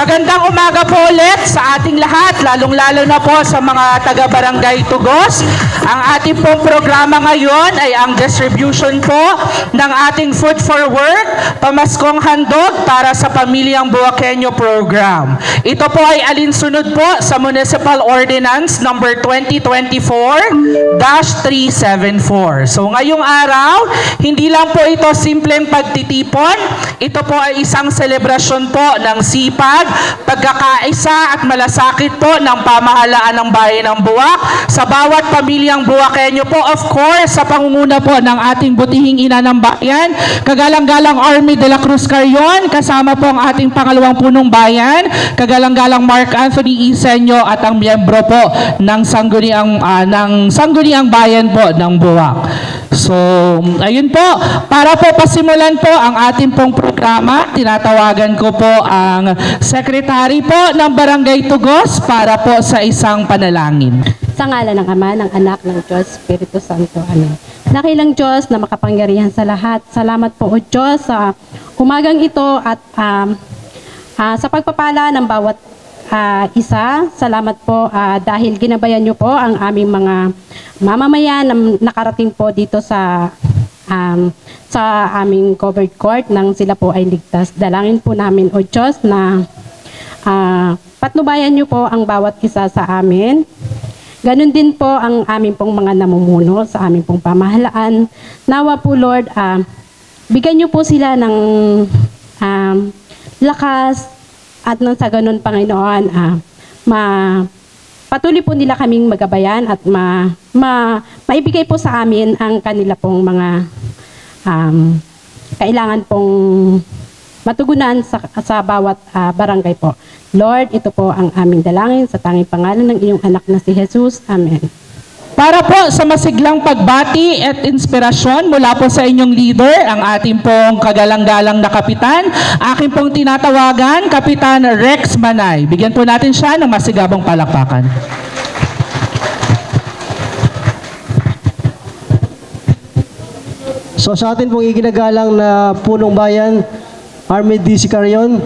Magandang umaga po ulit sa ating lahat, lalong-lalo na po sa mga taga-barangay Tugos. Ang ating pong programa ngayon ay ang distribution po ng ating Food for Work, Pamaskong Handog para sa Pamilyang Buwakenyo program. Ito po ay alinsunod po sa Municipal Ordinance number 2024-374. So ngayong araw, hindi lang po ito simpleng pagtitipon, ito po ay isang selebrasyon po ng sipag, pagkakaisa at malasakit po ng pamahalaan ng bayan ng Buwak sa bawat pamilyang Buwakenyo po. Of course, sa pangunguna po ng ating butihing ina ng bayan, kagalang-galang Army de la Cruz Carrion, kasama po ang ating pangalawang punong bayan, kagalang-galang Mark Anthony Isenyo at ang miyembro po ng sangguniang ah, ng sangguniang bayan po ng Buwak. So, ayun po, para po pasimulan po ang ating pong programa, tinatawagan ko po ang sekretary po ng Barangay Tugos para po sa isang panalangin. Sa ngala ng Ama, ng Anak, ng Diyos, Espiritu Santo. Amen. Nakilang Diyos na makapangyarihan sa lahat. Salamat po o Diyos sa umagang ito at um, ah, sa pagpapala ng bawat ah, isa. Salamat po ah, dahil ginabayan niyo po ang aming mga mamamayan na nakarating po dito sa um, sa aming covered court nang sila po ay ligtas. Dalangin po namin o Diyos na ah, patnubayan niyo po ang bawat isa sa amin. Ganon din po ang aming pong mga namumuno sa aming pong pamahalaan. Nawa po Lord, ah, bigyan niyo po sila ng um, lakas at nang sa ganun Panginoon, ah, ma patuloy po nila kaming magabayan at ma, ma maibigay po sa amin ang kanila pong mga um, kailangan pong matugunan sa, sa bawat ah, barangay po. Lord, ito po ang aming dalangin sa tanging pangalan ng iyong anak na si Jesus. Amen. Para po sa masiglang pagbati at inspirasyon mula po sa inyong leader, ang ating pong kagalang-galang na kapitan, aking pong tinatawagan, Kapitan Rex Manay. Bigyan po natin siya ng masigabong palakpakan. So sa atin pong iginagalang na punong bayan, Army D. Sicarion.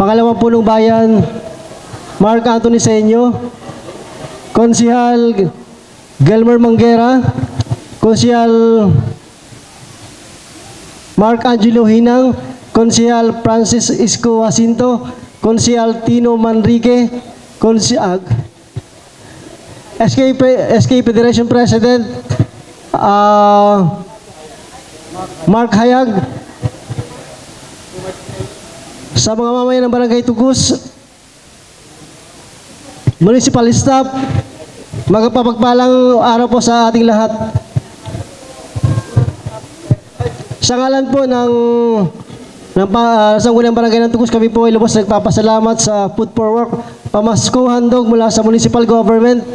Pangalawang punong bayan, Mark Anthony Senyo. Konsihal Gelmer Manguera. Konsihal Mark Angelo Hinang. Konsihal Francis Isco Jacinto. Konsihal Tino Manrique. Konsihal SK, Pre- SK Federation President. Ah... Mark Hayag sa mga mamayan ng Barangay Tugus Municipal Staff magpapagpalang araw po sa ating lahat sa ngalan po ng ng uh, Sangguniang Barangay ng Tugus kami po ay lubos nagpapasalamat sa Food for Work pamasko handog mula sa municipal government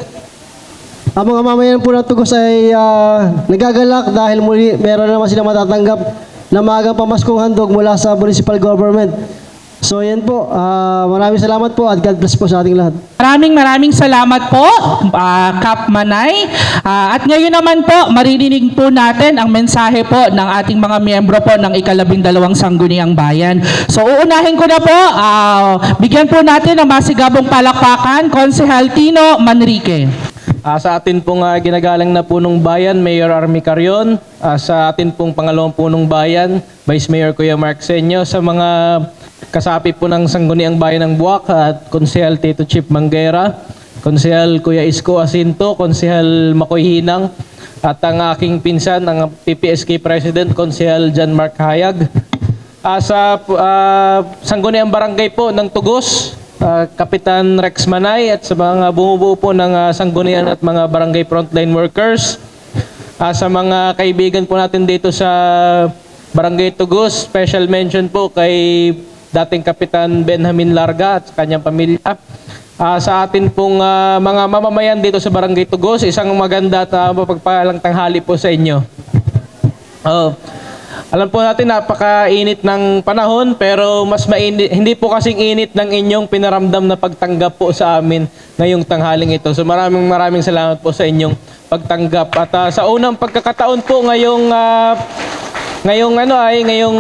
ang mga mamayan po ng Tugos ay ah, nagagalak dahil muli meron naman sila matatanggap na maagang pamaskong handog mula sa municipal government. So yan po, ah, maraming salamat po at God bless po sa ating lahat. Maraming maraming salamat po, ah, Kap Manay. Ah, at ngayon naman po, maririnig po natin ang mensahe po ng ating mga miyembro po ng ikalabindalawang sangguniang bayan. So uunahin ko na po, ah, bigyan po natin ng masigabong palakpakan, Konsehal Tino Manrique. Ah, sa atin pong ah, ginagalang na punong bayan, Mayor Army Carion. Ah, sa atin pong pangalawang punong bayan, Vice Mayor Kuya Mark Senyo. Sa mga kasapi po ng Sangguniang Bayan ng Buwak at Konsehal Tito Chip Manguera, Konsehal Kuya Isko Asinto, Konsehal Makoy Hinang, at ang aking pinsan, ang PPSK President, Konsehal John Mark Hayag. Ah, sa uh, Sangguniang Barangay po ng Tugos, ah, Kapitan Rex Manay at sa mga bumubuo po ng ah, sanggunian at mga barangay frontline workers. Ah, sa mga kaibigan po natin dito sa Barangay Tugos, special mention po kay dating Kapitan Benjamin Larga at kanyang pamilya. Ah, sa atin pong ah, mga mamamayan dito sa Barangay Tugos, isang maganda at ah, mapagpalang tanghali po sa inyo. Oh. Alam po natin napakainit ng panahon pero mas mainit hindi po kasing init ng inyong pinaramdam na pagtanggap po sa amin ngayong tanghaling ito. So maraming maraming salamat po sa inyong pagtanggap at ah, sa unang pagkakataon po ngayong ah, ngayong ano ay ngayong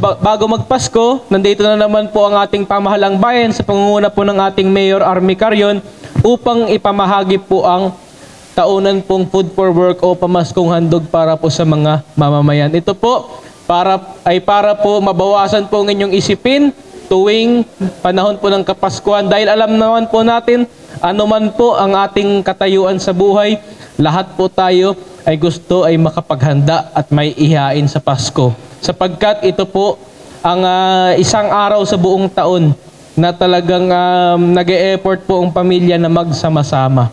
ba- bago magpasko, nandito na naman po ang ating pamahalang bayan sa pangunguna po ng ating Mayor Army Carion upang ipamahagi po ang taunan pong food for work o pamaskong handog para po sa mga mamamayan. Ito po para ay para po mabawasan po ang inyong isipin tuwing panahon po ng Kapaskuhan dahil alam naman po natin ano man po ang ating katayuan sa buhay, lahat po tayo ay gusto ay makapaghanda at may ihain sa Pasko. Sapagkat ito po ang ah, isang araw sa buong taon na talagang um, nag-e-effort po ang pamilya na magsama-sama.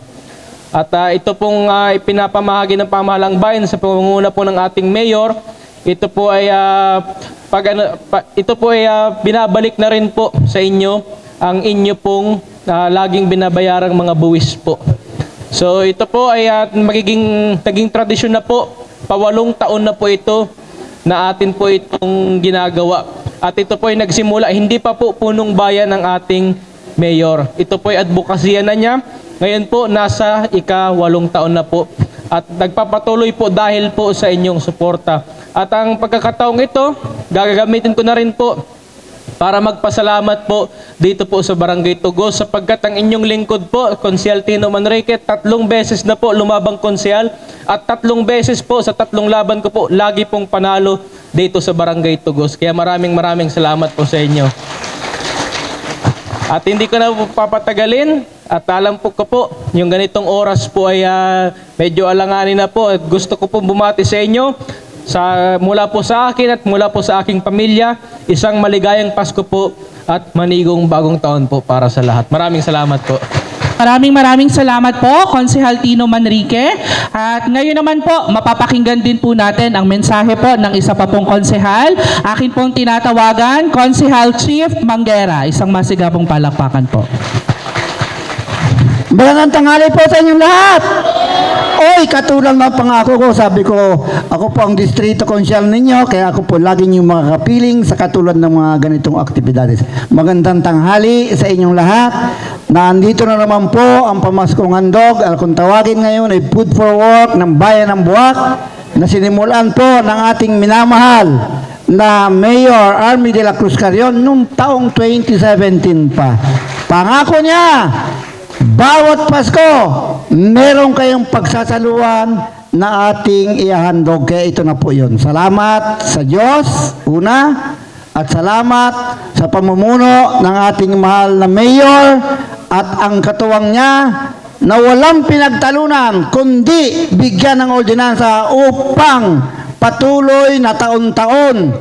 At ah, ito pong ah, ipinapamahagi ng pamahalang bayan sa pangunguna po ng ating mayor. Ito po ay ah, pag ano, pa- ito po ay ah, binabalik na rin po sa inyo ang inyo pong ah, laging binabayarang mga buwis po. So ito po ay ah, magiging naging tradisyon na po. Pawalong taon na po ito na atin po itong ginagawa. At ito po ay nagsimula, hindi pa po punong bayan ng ating mayor. Ito po ay advokasya na niya. Ngayon po, nasa ika-walong taon na po. At nagpapatuloy po dahil po sa inyong suporta. At ang pagkakataong ito, gagamitin ko na rin po para magpasalamat po dito po sa Barangay Tugos sapagkat ang inyong lingkod po, Konsyal Tino Manrique, tatlong beses na po lumabang konsyal at tatlong beses po sa tatlong laban ko po, lagi pong panalo dito sa Barangay Tugos. Kaya maraming maraming salamat po sa inyo. At hindi ko na po papatagalin at alam po ko po, yung ganitong oras po ay ah, medyo alanganin na po at gusto ko po bumati sa inyo sa mula po sa akin at mula po sa aking pamilya, isang maligayang Pasko po at manigong bagong taon po para sa lahat. Maraming salamat po. Maraming maraming salamat po, Konsehal Tino Manrique. At ngayon naman po, mapapakinggan din po natin ang mensahe po ng isa pa pong konsehal. Akin pong tinatawagan, Konsehal Chief Manguera. Isang masigabong palakpakan po. Magandang tanghali po sa inyong lahat. Oy, katulad ng pangako ko, sabi ko, ako po ang distrito konsyal ninyo, kaya ako po lagi niyong makakapiling sa katulad ng mga ganitong aktibidades. Magandang tanghali sa inyong lahat. Nandito na naman po ang pamaskong handog, kung tawagin ngayon ay Food for Work ng Bayan ng Buwak, na sinimulan po ng ating minamahal na Mayor Army de la Cruz Carrion noong taong 2017 pa. Pangako niya, bawat Pasko, meron kayong pagsasaluan na ating ihahandog. Kaya ito na po yun. Salamat sa Diyos, una, at salamat sa pamumuno ng ating mahal na mayor at ang katuwang niya na walang pinagtalunan kundi bigyan ng ordinansa upang patuloy na taon-taon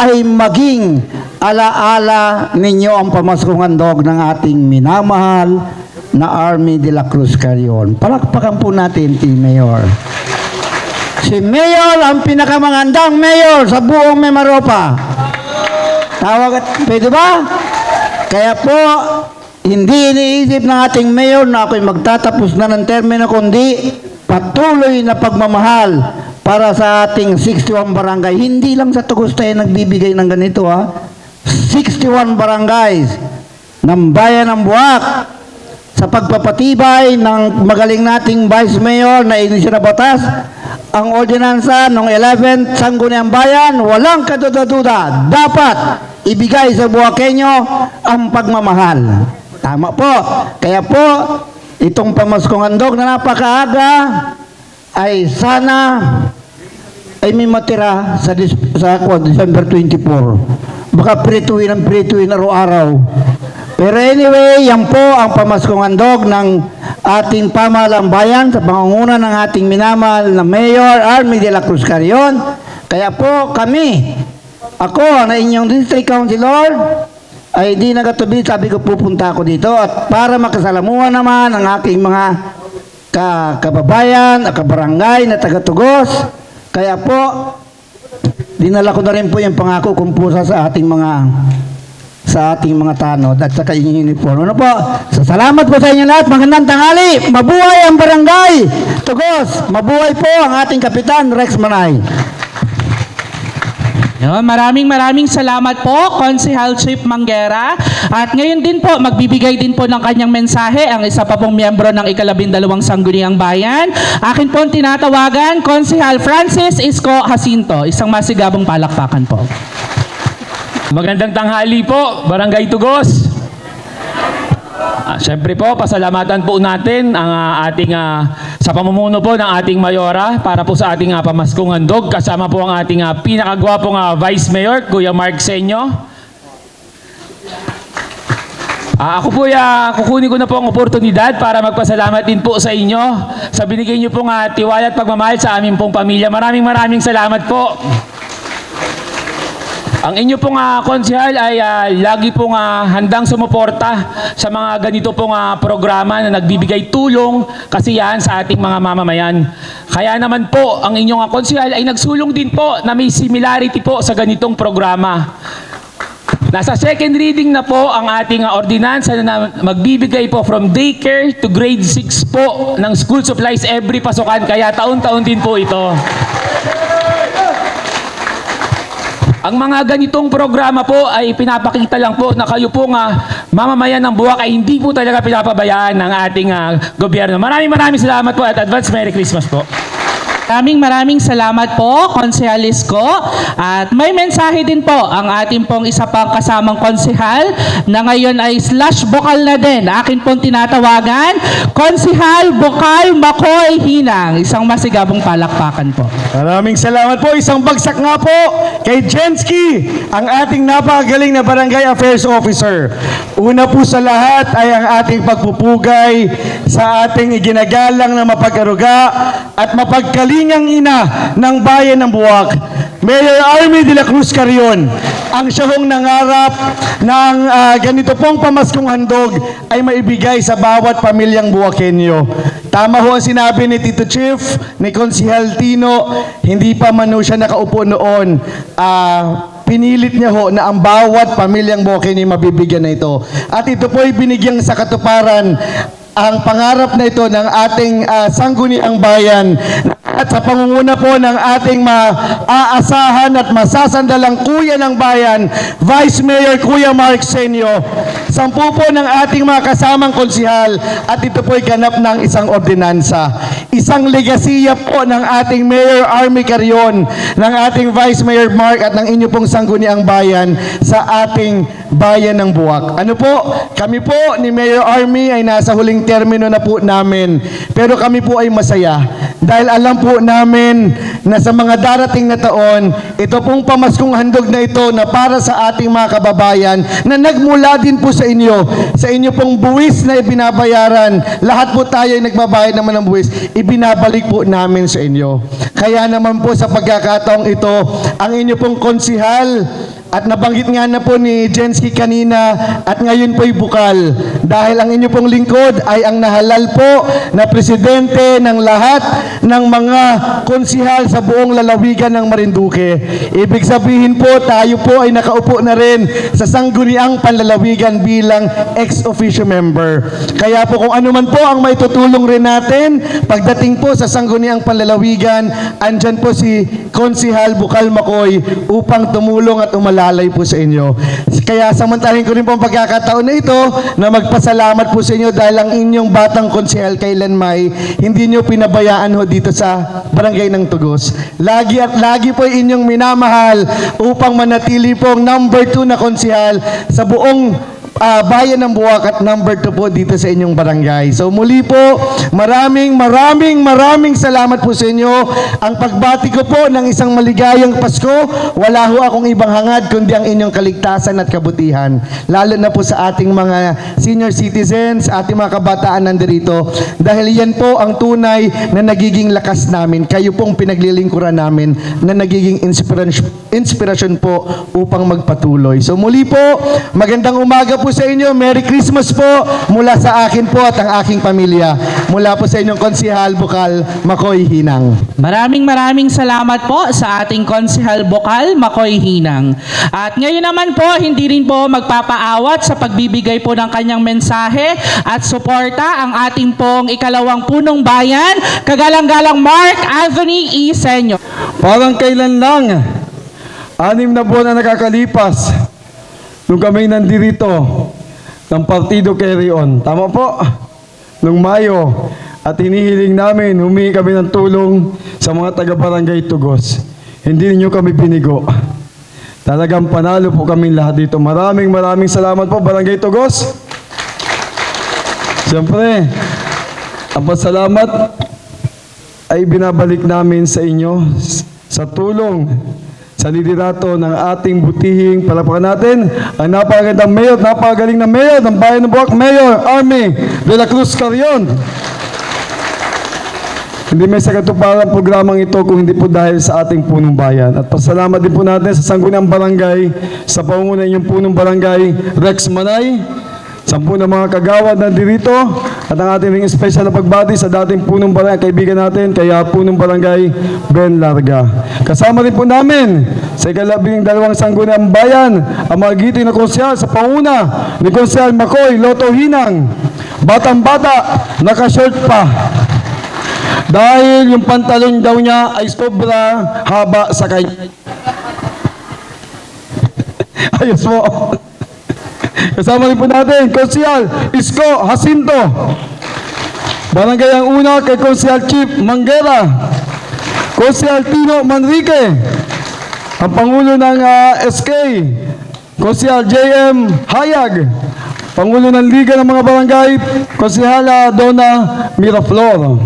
ay maging alaala ninyo ang pamaskong handog ng ating minamahal na Army de la Cruz Carrion. Palakpakan po natin, Team Mayor. Si Mayor ang pinakamangandang mayor sa buong Memaropa. Tawag pwede ba? Kaya po, hindi iniisip ng ating mayor na ako'y magtatapos na ng termino, kundi patuloy na pagmamahal para sa ating 61 barangay. Hindi lang sa Tugos tayo nagbibigay ng ganito ha. 61 barangays ng bayan ng Buwak sa pagpapatibay ng magaling nating Vice Mayor na inisyo na batas, ang ordinansa ng 11th Sangguniang Bayan, walang kaduda-duda, dapat ibigay sa Buwakenyo ang pagmamahal. Tama po. Kaya po, itong pamaskong handog na napakaaga ay sana ay may matira sa, sa December 24. Baka prituin ang prituin araw-araw. Pero anyway, yan po ang pamaskong handog ng ating pamahalang bayan sa pangunguna ng ating minamahal na Mayor Army de la Cruz Carrion. Kaya po kami, ako na inyong district councilor, ay di nagatubili, sabi ko pupunta ako dito at para makasalamuhan naman ang aking mga ka kababayan, kabarangay na taga-tugos. Kaya po, dinala ko na rin po yung pangako kung pusa sa ating mga sa ating mga tanod at saka yung uniform. Ano po? So, salamat po sa inyo lahat. Magandang tanghali. Mabuhay ang barangay. Tugos. Mabuhay po ang ating kapitan Rex Manay. No, maraming maraming salamat po, Konsehal Chief Manguera. At ngayon din po, magbibigay din po ng kanyang mensahe ang isa pa pong miyembro ng ikalabindalawang Sangguniang Bayan. Akin po tinatawagan, Konsehal Francis Isko Jacinto. Isang masigabong palakpakan po. Magandang tanghali po, Barangay Tugos. Ah, Siyempre po, pasalamatan po natin ang ah, ating ah, sa pamumuno po ng ating mayora para po sa ating uh, pamaskong handog. Kasama po ang ating ah, pinakagwapong ah, Vice Mayor, Kuya Mark Senyo. Ah, ako po, ah, kukunin ko na po ang oportunidad para magpasalamat din po sa inyo sa binigay niyo pong ah, tiwala at pagmamahal sa aming pong pamilya. Maraming maraming salamat po. Ang inyo pong uh, konsehal ay ah, lagi pong ah, handang sumuporta sa mga ganito pong ah, programa na nagbibigay tulong kasiyahan sa ating mga mamamayan. Kaya naman po, ang inyong uh, konsehal ay nagsulong din po na may similarity po sa ganitong programa. Nasa second reading na po ang ating uh, ordinansa na magbibigay po from daycare to grade 6 po ng school supplies every pasukan. Kaya taon-taon din po ito. Ang mga ganitong programa po ay pinapakita lang po na kayo po nga mamamayan ng buwak ay hindi po talaga pinapabayaan ng ating ah, gobyerno. Maraming maraming salamat po at advance Merry Christmas po. Maraming maraming salamat po, Konsehalis ko. At may mensahe din po ang ating pong isa pang kasamang konsehal na ngayon ay slash bokal na din. Akin pong tinatawagan, Konsehal Bokal Makoy Hinang. Isang masigabong palakpakan po. Maraming salamat po. Isang bagsak nga po kay Jensky, ang ating napakagaling na Barangay Affairs Officer. Una po sa lahat ay ang ating pagpupugay sa ating iginagalang na mapag-aruga at mapagkalingang ina ng bayan ng Buwak. Mayor Army de la Cruz Carion, ang siyahong nangarap ng ah, ganito pong pamaskong handog ay maibigay sa bawat pamilyang Buwakenyo. Tama ho ang sinabi ni Tito Chief, ni Konsihal Tino, hindi pa man siya nakaupo noon. Ah, pinilit niya ho na ang bawat pamilyang ay mabibigyan na ito. At ito po ay binigyang sa katuparan ang pangarap na ito ng ating uh, sangguniang bayan at sa pangunguna po ng ating maaasahan at masasandalang kuya ng bayan, Vice Mayor Kuya Mark Senyo, sampu po ng ating mga kasamang konsihal at ito po ay ganap ng isang ordinansa. Isang legasiya po ng ating Mayor Army Carion, ng ating Vice Mayor Mark at ng inyo pong sangguniang bayan sa ating bayan ng Buwak. Ano po? Kami po ni Mayor Army ay nasa huling termino na po namin. Pero kami po ay masaya dahil alam po namin na sa mga darating na taon, ito pong pamaskong handog na ito na para sa ating mga kababayan na nagmula din po sa inyo, sa inyo pong buwis na ibinabayaran. Lahat po tayo ay nagbabayad naman ng buwis, ibinabalik po namin sa inyo. Kaya naman po sa pagkakataong ito, ang inyo pong konsihal, at nabanggit nga na po ni Jensky kanina at ngayon po'y bukal. Dahil ang inyo pong lingkod ay ang nahalal po na presidente ng lahat ng mga konsihal sa buong lalawigan ng Marinduque. Ibig sabihin po, tayo po ay nakaupo na rin sa sangguniang panlalawigan bilang ex-officio member. Kaya po kung ano man po ang maitutulong rin natin, pagdating po sa sangguniang panlalawigan, andyan po si Konsihal Bukal Makoy upang tumulong at umalalay po sa inyo. Kaya samantalin ko rin po ang pagkakataon na ito na magpasalamat po sa inyo dahil ang inyong batang konsihal kailan may hindi nyo pinabayaan ho dito sa barangay ng Tugos. Lagi at lagi po inyong minamahal upang manatili pong number 2 na konsihal sa buong Ah, bayan ng Buwak at number 2 po dito sa inyong barangay. So muli po, maraming maraming maraming salamat po sa inyo. Ang pagbati ko po ng isang maligayang Pasko, wala ho akong ibang hangad kundi ang inyong kaligtasan at kabutihan. Lalo na po sa ating mga senior citizens, ating mga kabataan nandirito. Dahil yan po ang tunay na nagiging lakas namin. Kayo pong pinaglilingkuran namin na nagiging inspirasyon, inspirasyon po upang magpatuloy. So muli po, magandang umaga po sa inyo. Merry Christmas po mula sa akin po at ang aking pamilya. Mula po sa inyong konsihal Bukal, Makoy Hinang. Maraming maraming salamat po sa ating Konsehal Bokal, Makoy Hinang. At ngayon naman po, hindi rin po magpapaawat sa pagbibigay po ng kanyang mensahe at suporta ang ating pong ikalawang punong bayan, kagalang-galang Mark Anthony E. Senyo. Parang kailan lang Anim na buwan na nakakalipas nung kami nandirito ng Partido Carry On. Tama po? Nung Mayo. At hinihiling namin, humingi kami ng tulong sa mga taga-barangay Tugos. Hindi ninyo kami binigo. Talagang panalo po kami lahat dito. Maraming maraming salamat po, Barangay Tugos. Siyempre, ang pasalamat ay binabalik namin sa inyo sa tulong sa liderato ng ating butihing palapakan natin ang napakagandang mayor, napakagaling na mayor ng Bayan ng Buwak, Mayor Army de la Cruz Carrion. Hindi may sakatuparan programang ito kung hindi po dahil sa ating punong bayan. At pasalamat din po natin sa Sangguniang Barangay, sa pangunguna inyong punong barangay, Rex Manay, sampu na mga kagawad na dirito, at ang ating ring special na pagbati sa dating punong barangay, kaibigan natin, kaya punong barangay, Ben Larga. Kasama rin po namin sa ikalabing dalawang Sangguniang Bayan, ang mga giting na konsyal sa panguna ni Konsyal Makoy Loto Hinang. Batang-bata, nakashort pa. Dahil yung pantalon daw niya ay sobra haba sa kanya. Ayos mo. Kasama rin po natin, Konsyal Isko Jacinto. Barangay ang una kay Konsyal Chief Manguera. Konsyal Tino Manrique. Ang Pangulo ng ah, SK. Konsyal JM Hayag. Pangulo ng Liga ng mga Barangay, Konsyala Donna Miraflor.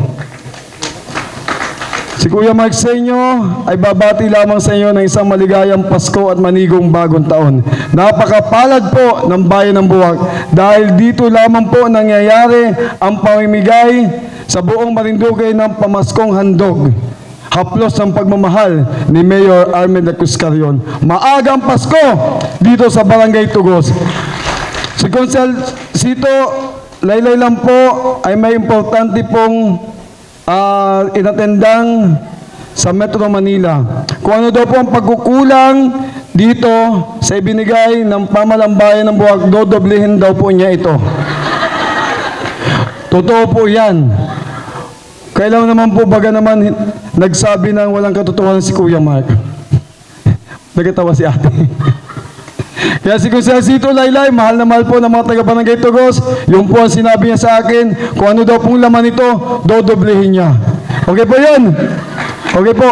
Si Kuya Mark Senyo ay babati lamang sa inyo ng isang maligayang Pasko at manigong bagong taon. Napakapalad po ng bayan ng Buwak dahil dito lamang po nangyayari ang pamimigay sa buong Marinduque ng pamaskong handog. Haplos ng pagmamahal ni Mayor Armin de Cuscarion. Maagang Pasko dito sa Barangay Tugos. Si Consel Sito, laylay lang po ay may importante pong ah, inatendang sa Metro Manila. Kung ano daw po ang pagkukulang dito sa ibinigay ng pamalambayan ng buwag, dodoblehin daw po niya ito. Totoo po yan. Kailan naman po baga naman nagsabi ng walang katotohanan si Kuya Mark? Nagatawa si ate. Kaya si Kuya Sito Laylay, mahal na mahal po ng mga taga-barangay Tugos, yung po ang sinabi niya sa akin, kung ano daw pong laman ito, dodoblehin niya. Okay po yun? Okay po.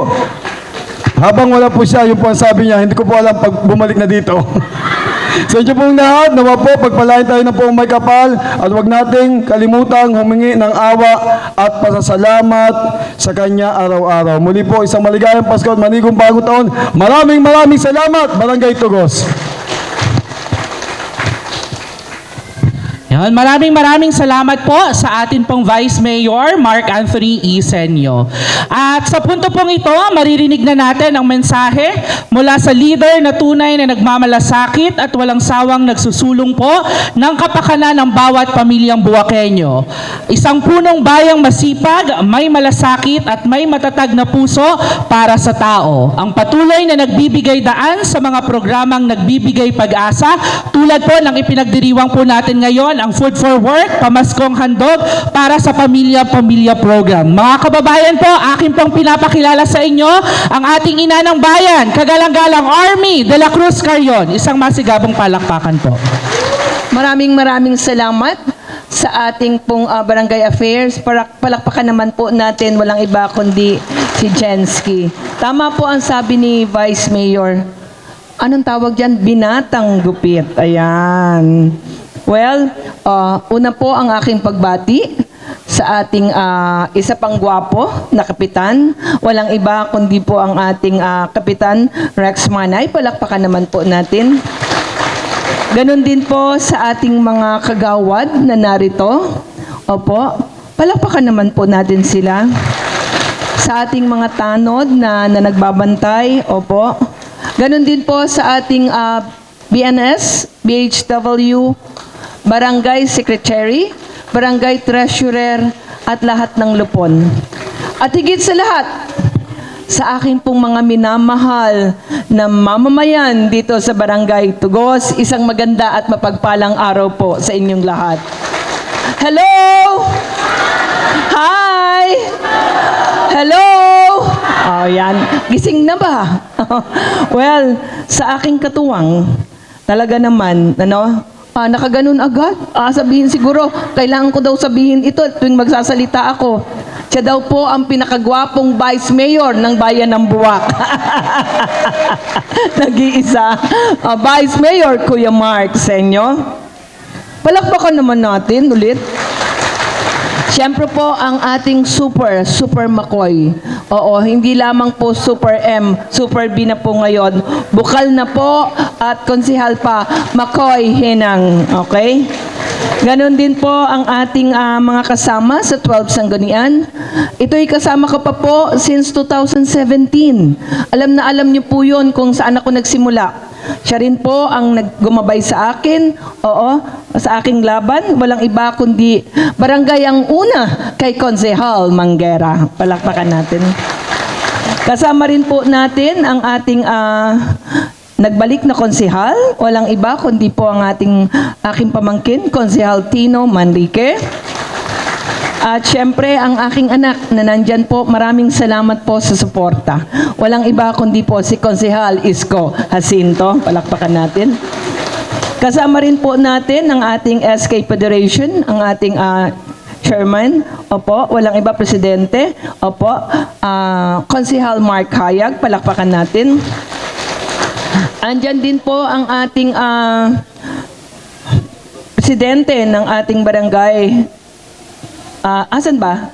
Habang wala po siya, yung po ang sabi niya, hindi ko po alam pag bumalik na dito. Sa inyo pong lahat, nawa po, pagpalain tayo ng po may kapal at huwag nating kalimutang humingi ng awa at pasasalamat sa Kanya araw-araw. Muli po, isang maligayang Pasko at manigong bagong taon. Maraming maraming salamat, Barangay Tugos. Yan, maraming maraming salamat po sa atin pong Vice Mayor Mark Anthony Isenyo. At sa punto pong ito, maririnig na natin ang mensahe mula sa leader na tunay na nagmamalasakit at walang sawang nagsusulong po ng kapakanan ng bawat pamilyang Buwakenyo. Isang punong bayang masipag, may malasakit at may matatag na puso para sa tao. Ang patuloy na nagbibigay daan sa mga programang nagbibigay pag-asa tulad po ng ipinagdiriwang po natin ngayon ang Food for Work, Pamaskong Handog para sa Pamilya-Pamilya Program. Mga kababayan po, akin pong pinapakilala sa inyo ang ating ina ng bayan, kagalang-galang Army de la Cruz Carrion. Isang masigabong palakpakan po. Maraming maraming salamat sa ating pong ah, barangay affairs. Para palakpakan naman po natin walang iba kundi si Jensky. Tama po ang sabi ni Vice Mayor. Anong tawag dyan? Binatang gupit. Ayan. Well, ah, una po ang aking pagbati sa ating ah, isa pang gwapo na kapitan. Walang iba kundi po ang ating ah, kapitan Rex Manay. Palakpakan naman po natin. Ganon din po sa ating mga kagawad na narito. Opo, palakpakan naman po natin sila. Sa ating mga tanod na, na nagbabantay, opo. Ganon din po sa ating ah, BNS, BHW, Barangay Secretary, Barangay Treasurer, at lahat ng lupon. At higit sa lahat, sa akin pong mga minamahal na mamamayan dito sa Barangay Tugos. Isang maganda at mapagpalang araw po sa inyong lahat. Hello! Hi! Hello! Oh, yan. Gising na ba? well, sa aking katuwang, talaga naman, ano, ah, nakaganon agad. Ah, sabihin siguro, kailangan ko daw sabihin ito tuwing magsasalita ako. Siya daw po ang pinakagwapong vice mayor ng bayan ng Buwak. Nag-iisa. Ah, vice mayor, Kuya Mark, sa inyo. Palakpakan naman natin ulit. Siyempre po ang ating super, super McCoy. Oo, hindi lamang po super M, super B na po ngayon. Bukal na po at konsihal pa, McCoy Hinang. Okay? Ganon din po ang ating ah, mga kasama sa 12 Sanggunian. Ito'y kasama ko pa po since 2017. Alam na alam niyo po yun kung saan ako nagsimula. Siya rin po ang naggumabay sa akin, oo, sa aking laban. Walang iba kundi barangay ang una kay Konsehal Manggera. Palakpakan natin. Kasama rin po natin ang ating ah, nagbalik na konsehal. Walang iba kundi po ang ating aking pamangkin, Konsehal Tino Manrique. At syempre, ang aking anak na nandyan po, maraming salamat po sa suporta. Walang iba kundi po si Konsehal Isko Jacinto. Palakpakan natin. Kasama rin po natin ang ating SK Federation, ang ating ah, chairman. Opo, walang iba presidente. Opo, ah, Konsehal Mark Hayag. Palakpakan natin. Andyan din po ang ating ah, presidente ng ating barangay, Ah, asan ba?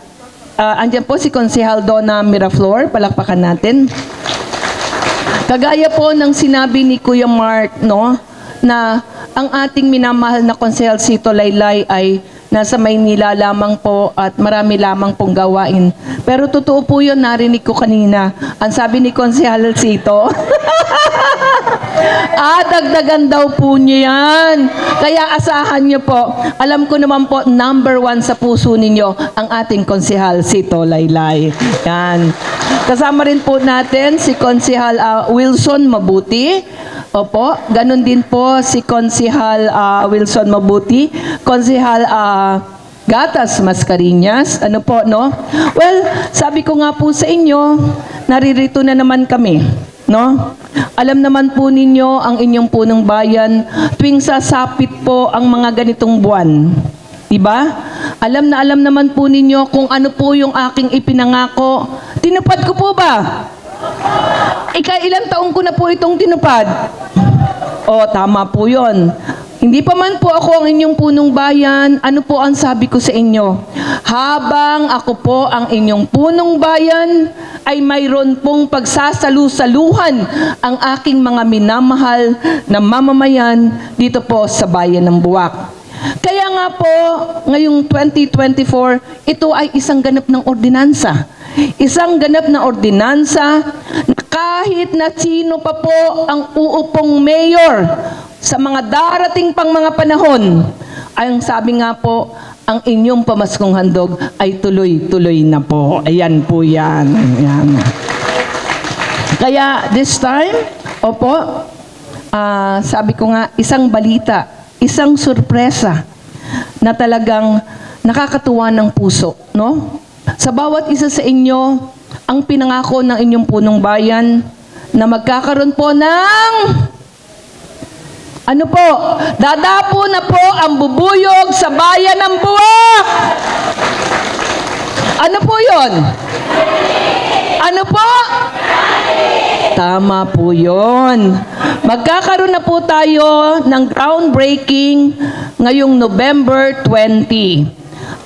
Ah, andyan po si Konsehal Donna Miraflor. Palakpakan natin. Kagaya po ng sinabi ni Kuya Mark, no, na ang ating minamahal na Konsehal Sito Laylay ay nasa Maynila lamang po at marami lamang pong gawain. Pero totoo po yun, narinig ko kanina. Ang sabi ni Konsehal Sito, Ah, dagdagan daw po niyo yan. Kaya asahan niyo po. Alam ko naman po, number one sa puso ninyo, ang ating konsehal, si Tolaylay. Yan. Kasama rin po natin si konsehal ah, Wilson Mabuti. Opo, ganun din po si konsehal ah, Wilson Mabuti. Konsehal ah, Gatas Mascarinas. Ano po, no? Well, sabi ko nga po sa inyo, naririto na naman kami. No? Alam naman po ninyo ang inyong punong bayan tuwing sasapit po ang mga ganitong buwan. Diba? Alam na alam naman po ninyo kung ano po yung aking ipinangako. Tinupad ko po ba? Ika ilang taong ko na po itong tinupad? O, tama po yon. Hindi pa man po ako ang inyong punong bayan, ano po ang sabi ko sa inyo? Habang ako po ang inyong punong bayan, ay mayroon pong pagsasalu-saluhan ang aking mga minamahal na mamamayan dito po sa bayan ng Buwak. Kaya nga po, ngayong 2024, ito ay isang ganap ng ordinansa. Isang ganap na ordinansa na kahit na sino pa po ang uupong mayor sa mga darating pang mga panahon, ang sabi nga po, ang inyong pamaskong handog ay tuloy-tuloy na po. Ayan po yan. Ayan. Kaya this time, opo, ah, sabi ko nga, isang balita, isang sorpresa na talagang nakakatuwa ng puso, no? Sa bawat isa sa inyo, ang pinangako ng inyong punong bayan na magkakaroon po ng ano po, dadapo na po ang bubuyog sa bayan ng Buwak. Ano po yon? Ano po? Tama po yon. Magkakaroon na po tayo ng groundbreaking ngayong November 20.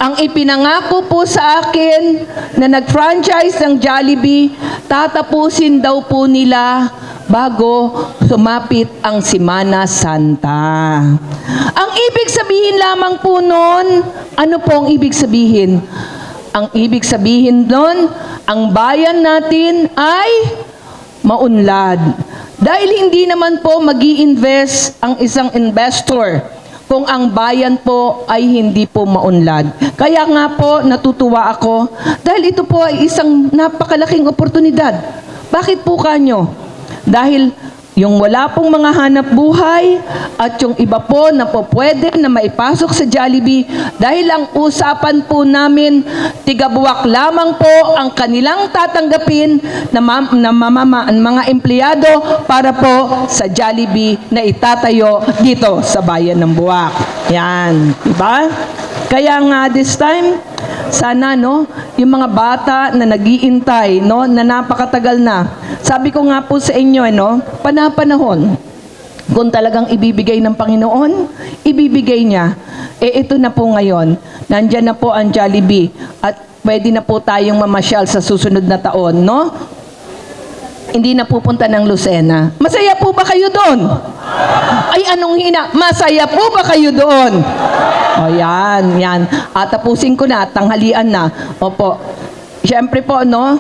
Ang ipinangako po sa akin na nag-franchise ng Jollibee, tatapusin daw po nila bago sumapit ang Simana Santa. Ang ibig sabihin lamang po nun, ano po ang ibig sabihin? Ang ibig sabihin nun, ang bayan natin ay maunlad. Dahil hindi naman po mag invest ang isang investor kung ang bayan po ay hindi po maunlad. Kaya nga po natutuwa ako dahil ito po ay isang napakalaking oportunidad. Bakit po kanyo? Dahil yung wala pong mga hanap buhay at yung iba po na po pwede na maipasok sa Jollibee dahil ang usapan po namin tigabuwak lamang po ang kanilang tatanggapin na, ma- na mamama, mga empleyado para po sa Jollibee na itatayo dito sa bayan ng Buwak. Yan, di ba? Kaya nga this time, sana no, yung mga bata na nagiintay, no, na napakatagal na. Sabi ko nga po sa inyo, ano, panapanahon. Kung talagang ibibigay ng Panginoon, ibibigay niya. Eh ito na po ngayon. Nandyan na po ang Jollibee at pwede na po tayong mamasyal sa susunod na taon, no? Hindi na pupunta ng Lucena. Masaya po ba kayo doon? Ay, anong hina? Masaya po ba kayo doon? O yan, yan. At tapusin ko na, tanghalian na. Opo. Siyempre po, no?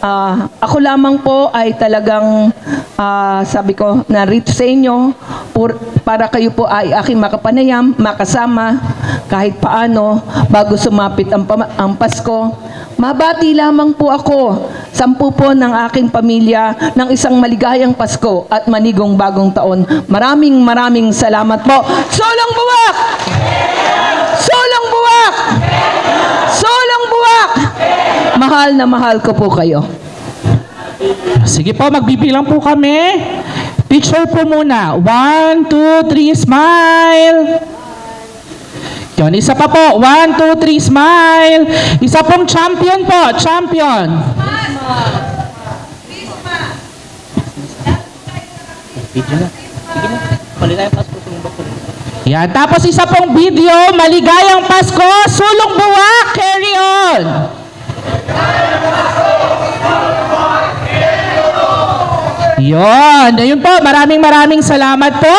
ah, ako lamang po ay talagang, ah, sabi ko, narito sa inyo pur- para kayo po ay aking makapanayam, makasama, kahit paano, bago sumapit ang, ang Pasko. Mabati lamang po ako, sampu po ng aking pamilya ng isang maligayang Pasko at manigong bagong taon. Maraming maraming salamat po. Solong buwak! Solong buwak! Solong buwak! Mahal na mahal ko po kayo. Sige po, magbibilang po kami. Picture po muna. One, two, three, smile. Yun, isa pa po. One, two, three, smile. Isa pong champion po. Champion. Yan. Tapos isa pong video, maligayang Pasko, sulong buwak, carry on. Yon, ayun po, maraming maraming salamat po.